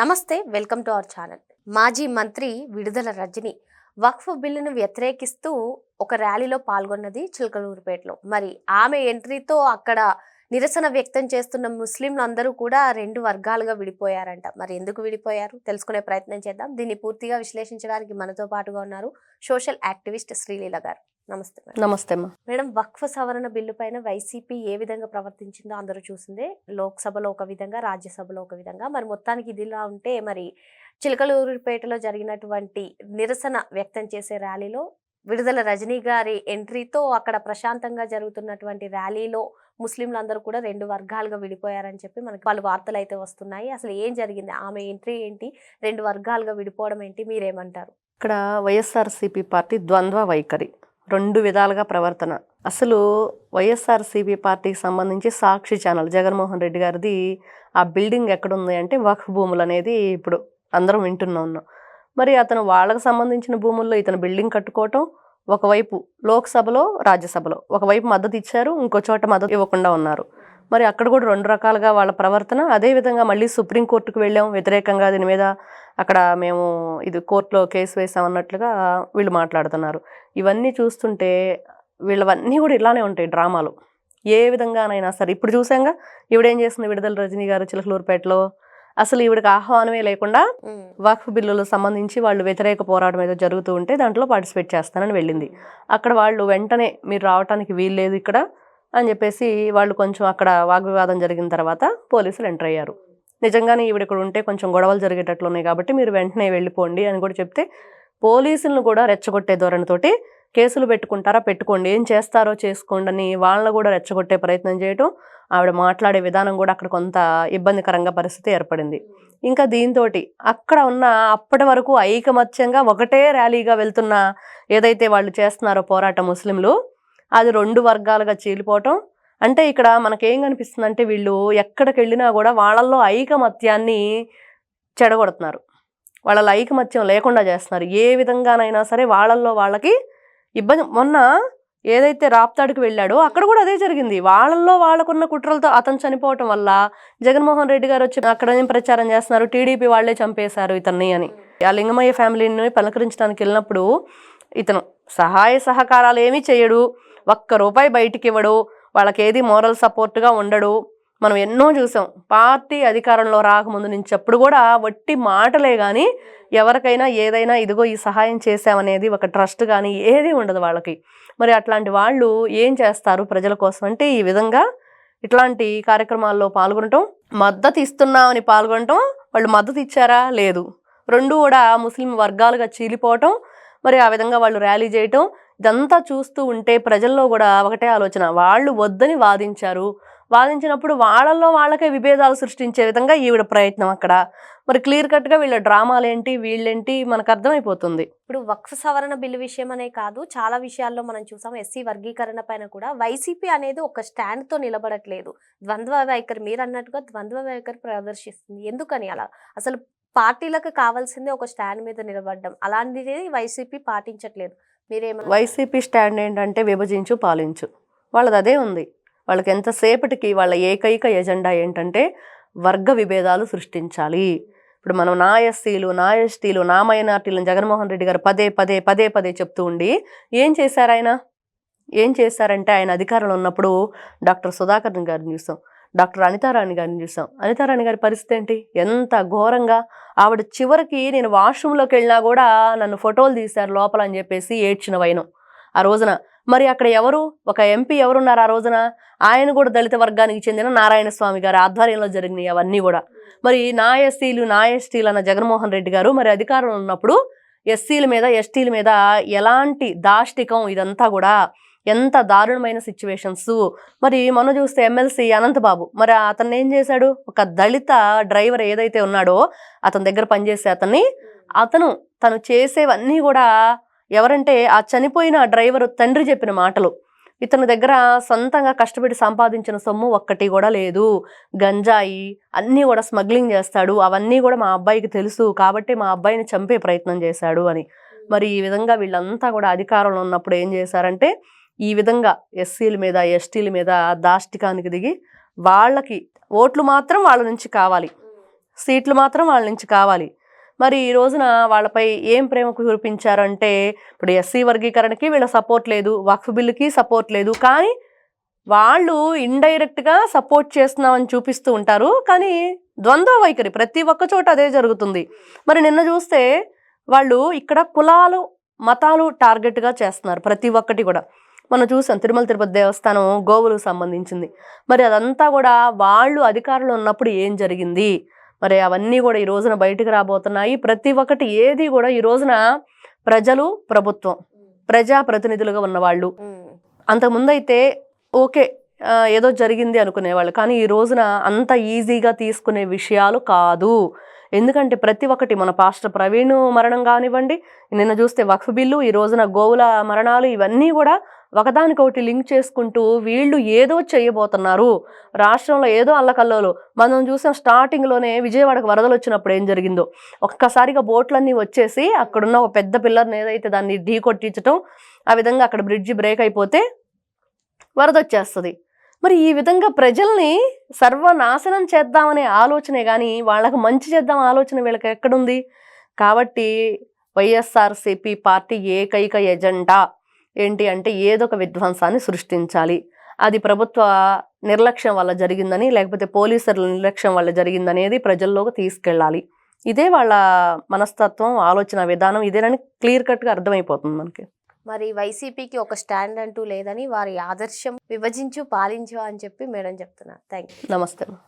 నమస్తే welcome to our channel. మాజీ మంత్రి విడుదల రజని వక్ఫ్ బిల్లును వ్యతిరేకిస్తూ ఒక ర్యాలీలో పాల్గొన్నది చిలకలూరుపేటలో. మరి ఆమె ఎంట్రీతో అక్కడ నిరసన వ్యక్తం చేస్తున్న ముస్లింలు అందరూ కూడా రెండు వర్గాలుగా విడిపోయారంట. మరి ఎందుకు విడిపోయారు? తెలుసుకునే ప్రయత్నం చేద్దాం. దీన్ని పూర్తిగా విశ్లేషించడానికి మనతో పాటుగా ఉన్నారు సోషల్ యాక్టివిస్ట్ శ్రీలీల గారు. నమస్తే మేడం. నమస్తే మేడం వక్ఫ్ సవరణ బిల్లు పైన వైసీపీ ఏ విధంగా ప్రవర్తించిందో అందరూ చూసిందే. లోక్సభలో ఒక విధంగా రాజ్యసభలో ఒక విధంగా. మరి మొత్తానికి ఇదిలా ఉంటే మరి చిలకలూరుపేటలో జరిగినటువంటి నిరసన వ్యక్తం చేసే ర్యాలీలో విడుదల రజనీ గారి ఎంట్రీతో అక్కడ ప్రశాంతంగా జరుగుతున్నటువంటి ర్యాలీలో ముస్లింలందరూ కూడా రెండు వర్గాలుగా విడిపోయారని చెప్పి మనకి వాళ్ళు వార్తలు అయితే వస్తున్నాయి. అసలు ఏం జరిగింది? ఆమె ఎంట్రీ ఏంటి? రెండు వర్గాలుగా విడిపోవడం ఏంటి? మీరేమంటారు? ఇక్కడ వైఎస్ఆర్సీపీ పార్టీ ద్వంద్వ వైఖరి. రెండు విధాలుగా ప్రవర్తన. అసలు వైఎస్ఆర్సీపీ పార్టీకి సంబంధించి సాక్షి ఛానల్ జగన్మోహన్ రెడ్డి గారిది ఆ బిల్డింగ్ ఎక్కడుంది అంటే వక్ఫ్ భూములు అనేది ఇప్పుడు అందరం వింటున్నా ఉన్నాం. మరి అతను వాళ్ళకు సంబంధించిన భూముల్లో ఇతను బిల్డింగ్ కట్టుకోవటం ఒకవైపు లోక్సభలో రాజ్యసభలో ఒకవైపు మద్దతు ఇచ్చారు ఇంకో చోట మద్దతు ఇవ్వకుండా ఉన్నారు. మరి అక్కడ కూడా రెండు రకాలుగా వాళ్ళ ప్రవర్తన. అదేవిధంగా మళ్ళీ సుప్రీంకోర్టుకు వెళ్ళాం. వ్యతిరేకంగా దీని మీద అక్కడ మేము ఇది కోర్టులో కేసు వేసాం అన్నట్లుగా వీళ్ళు మాట్లాడుతున్నారు. ఇవన్నీ చూస్తుంటే వీళ్ళవన్నీ కూడా ఇలానే ఉంటాయి డ్రామాలు. ఏ విధంగానైనా సరే ఇప్పుడు చూసాంగా ఈవిడేం చేస్తుంది విడుదల రజనీ గారు చిలకలూరుపేటలో? అసలు ఈవిడకి ఆహ్వానమే లేకుండా వక్ఫ్ బిల్లులకు సంబంధించి వాళ్ళు వ్యతిరేక పోరాటం ఏదో జరుగుతూ ఉంటే దాంట్లో పార్టిసిపేట్ చేస్తానని వెళ్ళింది. అక్కడ వాళ్ళు వెంటనే మీరు రావడానికి వీల్లేదు ఇక్కడ అని చెప్పేసి వాళ్ళు కొంచెం అక్కడ వాగ్వివాదం జరిగిన తర్వాత పోలీసులు ఎంటర్ అయ్యారు. నిజంగానే ఈవిడ ఇక్కడ ఉంటే కొంచెం గొడవలు జరిగేటట్లు ఉన్నాయి కాబట్టి మీరు వెంటనే వెళ్ళిపోండి అని కూడా చెప్తే పోలీసులను కూడా రెచ్చగొట్టే ధోరణితోటి కేసులు పెట్టుకుంటారా పెట్టుకోండి ఏం చేస్తారో చేసుకోండి అని వాళ్ళని కూడా రెచ్చగొట్టే ప్రయత్నం చేయటం ఆవిడ మాట్లాడే విధానం కూడా అక్కడ కొంత ఇబ్బందికరంగా పరిస్థితి ఏర్పడింది. ఇంకా దీంతో అక్కడ ఉన్న అప్పటి వరకు ఐకమత్యంగా ఒకటే ర్యాలీగా వెళ్తున్న ఏదైతే వాళ్ళు చేస్తున్నారో పోరాటం ముస్లింలు అది రెండు వర్గాలుగా చీలిపోవటం అంటే ఇక్కడ మనకేం కనిపిస్తుంది అంటే వీళ్ళు ఎక్కడికి వెళ్ళినా కూడా వాళ్ళల్లో ఐకమత్యాన్ని చెడగొడుతున్నారు. వాళ్ళ ఐకమత్యం లేకుండా చేస్తున్నారు. ఏ విధంగానైనా సరే వాళ్ళల్లో వాళ్ళకి ఇబ్బంది. మొన్న ఏదైతే రాప్తాడుకు వెళ్ళాడో అక్కడ కూడా అదే జరిగింది. వాళ్ళల్లో వాళ్ళకున్న కుట్రలతో అతను చనిపోవటం వల్ల జగన్మోహన్ రెడ్డి గారు వచ్చి అక్కడ ఏం ప్రచారం చేస్తున్నారు? టీడీపీ వాళ్ళే చంపేశారు ఇతన్ని అని. ఆ లింగమయ్య ఫ్యామిలీని పలకరించడానికి వెళ్ళినప్పుడు ఇతను సహాయ సహకారాలు ఏమీ చేయడు. ఒక్క రూపాయి బయటికి ఇవ్వడు వాళ్ళకి ఏది మోరల్ సపోర్ట్గా ఉండడు. మనం ఎన్నో చూసాం. పార్టీ అధికారంలో రాకముందు నుంచి అప్పుడు కూడా వట్టి మాటలే కానీ ఎవరికైనా ఏదైనా ఇదిగో ఈ సహాయం చేసామనేది ఒక ట్రస్ట్ కానీ ఏది ఉండదు వాళ్ళకి. మరి అట్లాంటి వాళ్ళు ఏం చేస్తారు ప్రజల కోసం అంటే ఈ విధంగా ఇట్లాంటి కార్యక్రమాల్లో పాల్గొనటం మద్దతు ఇస్తున్నామని పాల్గొనటం వాళ్ళు మద్దతు ఇచ్చారా? లేదు. రెండు కూడా ముస్లిం వర్గాలుగా చీలిపోవటం మరి ఆ విధంగా వాళ్ళు ర్యాలీ చేయటం ఇదంతా చూస్తూ ఉంటే ప్రజల్లో కూడా ఒకటే ఆలోచన. వాళ్ళు వద్దని వాదించారు. వాదించినప్పుడు వాళ్ళల్లో వాళ్ళకే విభేదాలు సృష్టించే విధంగా ఈవిడ ప్రయత్నం అక్కడ. మరి క్లియర్ కట్గా వీళ్ళ డ్రామాలేంటి వీళ్ళేంటి మనకు అర్థమైపోతుంది. ఇప్పుడు వక్ఫ్ సవరణ బిల్లు విషయం అనే కాదు చాలా విషయాల్లో మనం చూసాం ఎస్సీ వర్గీకరణ పైన కూడా వైసీపీ అనేది ఒక స్టాండ్తో నిలబడట్లేదు. ద్వంద్వ వైఖరి మీరు అన్నట్టుగా ద్వంద్వ వైఖరి ప్రదర్శిస్తుంది. ఎందుకని అలా? అసలు పార్టీలకు కావాల్సిందే ఒక స్టాండ్ మీద నిలబడడం. అలాంటిది వైసీపీ పాటించట్లేదు. మీరేమో వైసీపీ స్టాండ్ ఏంటంటే విభజించు పాలించు. వాళ్ళది అదే ఉంది. వాళ్ళకి ఎంతసేపటికి వాళ్ళ ఏకైక ఎజెండా ఏంటంటే వర్గ విభేదాలు సృష్టించాలి. ఇప్పుడు మనం నా ఎస్సీలు నా ఎస్టీలు నా మైనార్టీలను జగన్మోహన్ రెడ్డి గారు పదే పదే పదే పదే చెప్తూ ఉండి ఏం చేశారు ఆయన? ఏం చేశారంటే ఆయన అధికారంలో ఉన్నప్పుడు డాక్టర్ సుధాకర్ గారిని చూసాం డాక్టర్ అనితారాణి గారిని చూసాం. అనితారాణి గారి పరిస్థితి ఏంటి? ఎంత ఘోరంగా! ఆవిడ చివరికి నేను వాష్రూమ్లోకి వెళ్ళినా కూడా నన్ను ఫోటోలు తీశారు లోపల అని చెప్పేసి ఏడ్చిన వైనం. ఆ రోజున మరి అక్కడ ఎవరు? ఒక ఎంపీ ఎవరున్నారు ఆ రోజున? ఆయన కూడా దళిత వర్గానికి చెందిన నారాయణ స్వామి గారి ఆధ్వర్యంలో జరిగినాయి అవన్నీ కూడా. మరి నా ఎస్సీలు నా ఎస్టీలు అన్న జగన్మోహన్ రెడ్డి గారు మరి అధికారంలో ఉన్నప్పుడు ఎస్సీల మీద ఎస్టీల మీద ఎలాంటి దాష్టికం ఇదంతా కూడా ఎంత దారుణమైన సిచ్యువేషన్స్ మరి మనం చూస్తే ఎమ్మెల్సీ అనంతబాబు మరి అతన్ని ఏం చేశాడు? ఒక దళిత డ్రైవర్ ఏదైతే ఉన్నాడో అతని దగ్గర పనిచేసే అతన్ని అతను తను చేసేవన్నీ కూడా ఎవరంటే ఆ చనిపోయిన డ్రైవర్ తండ్రి చెప్పిన మాటలు. ఇతని దగ్గర సొంతంగా కష్టపడి సంపాదించిన సొమ్ము ఒక్కటి కూడా లేదు. గంజాయి అన్నీ కూడా స్మగ్లింగ్ చేస్తాడు. అవన్నీ కూడా మా అబ్బాయికి తెలుసు కాబట్టి మా అబ్బాయిని చంపే ప్రయత్నం చేశాడు అని. మరి ఈ విధంగా వీళ్ళంతా కూడా అధికారంలో ఉన్నప్పుడు ఏం చేశారంటే ఈ విధంగా ఎస్సీల మీద ఎస్టీల మీద దాష్టికానికి దిగి వాళ్ళకి ఓట్లు మాత్రం వాళ్ళ నుంచి కావాలి. సీట్లు మాత్రం వాళ్ళ నుంచి కావాలి. మరి ఈ రోజున వాళ్ళపై ఏం ప్రేమ కురిపించారంటే ఇప్పుడు ఎస్సీ వర్గీకరణకి వీళ్ళ సపోర్ట్ లేదు వక్ఫ్ బిల్లుకి సపోర్ట్ లేదు. కానీ వాళ్ళు ఇండైరెక్ట్గా సపోర్ట్ చేస్తున్నామని చూపిస్తూ ఉంటారు. కానీ ద్వంద్వ వైఖరి ప్రతి ఒక్క చోట అదే జరుగుతుంది. మరి నిన్న చూస్తే వాళ్ళు ఇక్కడ కులాలు మతాలు టార్గెట్గా చేస్తున్నారు ప్రతి ఒక్కటి కూడా. మనం చూసాం తిరుమల తిరుపతి దేవస్థానం గోవులకు సంబంధించింది. మరి అదంతా కూడా వాళ్ళు అధికారంలో ఉన్నప్పుడు ఏం జరిగింది? మరి అవన్నీ కూడా ఈ రోజున బయటకు రాబోతున్నాయి. ప్రతి ఒక్కటి ఏది కూడా ఈ రోజున ప్రజలు ప్రభుత్వం ప్రజా ప్రతినిధులుగా ఉన్నవాళ్ళు. ఉమ్. అంతకుముందు అయితే ఓకే ఏదో జరిగింది అనుకునేవాళ్ళు. కానీ ఈ రోజున అంత ఈజీగా తీసుకునే విషయాలు కాదు. ఎందుకంటే ప్రతి ఒక్కటి మన పాస్టర్ ప్రవీణ్ మరణం కానివ్వండి నిన్న చూస్తే వక్ఫ్ బిల్లు ఈ రోజున గోవుల మరణాలు ఇవన్నీ కూడా ఒకదానికొకటి లింక్ చేసుకుంటూ వీళ్ళు ఏదో చేయబోతున్నారు. రాష్ట్రంలో ఏదో అల్లకల్లోలు. మనం చూసాం స్టార్టింగ్లోనే విజయవాడకు వరదలు వచ్చినప్పుడు ఏం జరిగిందో. ఒక్కసారిగా బోట్లన్నీ వచ్చేసి అక్కడున్న ఒక పెద్ద పిల్లర్ని ఏదైతే దాన్ని ఢీ కొట్టించటం ఆ విధంగా అక్కడ బ్రిడ్జి బ్రేక్ అయిపోతే వరద వచ్చేస్తుంది మరి ఈ విధంగా ప్రజల్ని సర్వనాశనం చేద్దామనే ఆలోచనే కానీ వాళ్ళకి మంచి చేద్దాం ఆలోచన వీళ్ళకి ఎక్కడుంది? కాబట్టి వైఎస్ఆర్సిపి పార్టీ ఏకైక ఎజెండా. ఏంటి అంటే ఏదో ఒక విధ్వంసాన్ని సృష్టించాలి. అది ప్రభుత్వ నిర్లక్ష్యం వల్ల జరిగిందని లేకపోతే పోలీసుల నిర్లక్ష్యం వల్ల జరిగిందనేది ప్రజల్లోకి తీసుకెళ్ళాలి. ఇదే వాళ్ళ మనస్తత్వం ఆలోచన విధానం ఇదేనని క్లియర్ కట్గా అర్థమైపోతుంది మనకి. మరి వైసీపీకి ఒక స్టాండ్ అంటూ లేదని వారి ఆదర్శం విభజించు పాలించు అని చెప్పి మేడం చెప్తున్నారు. థ్యాంక్ యూ నమస్తే.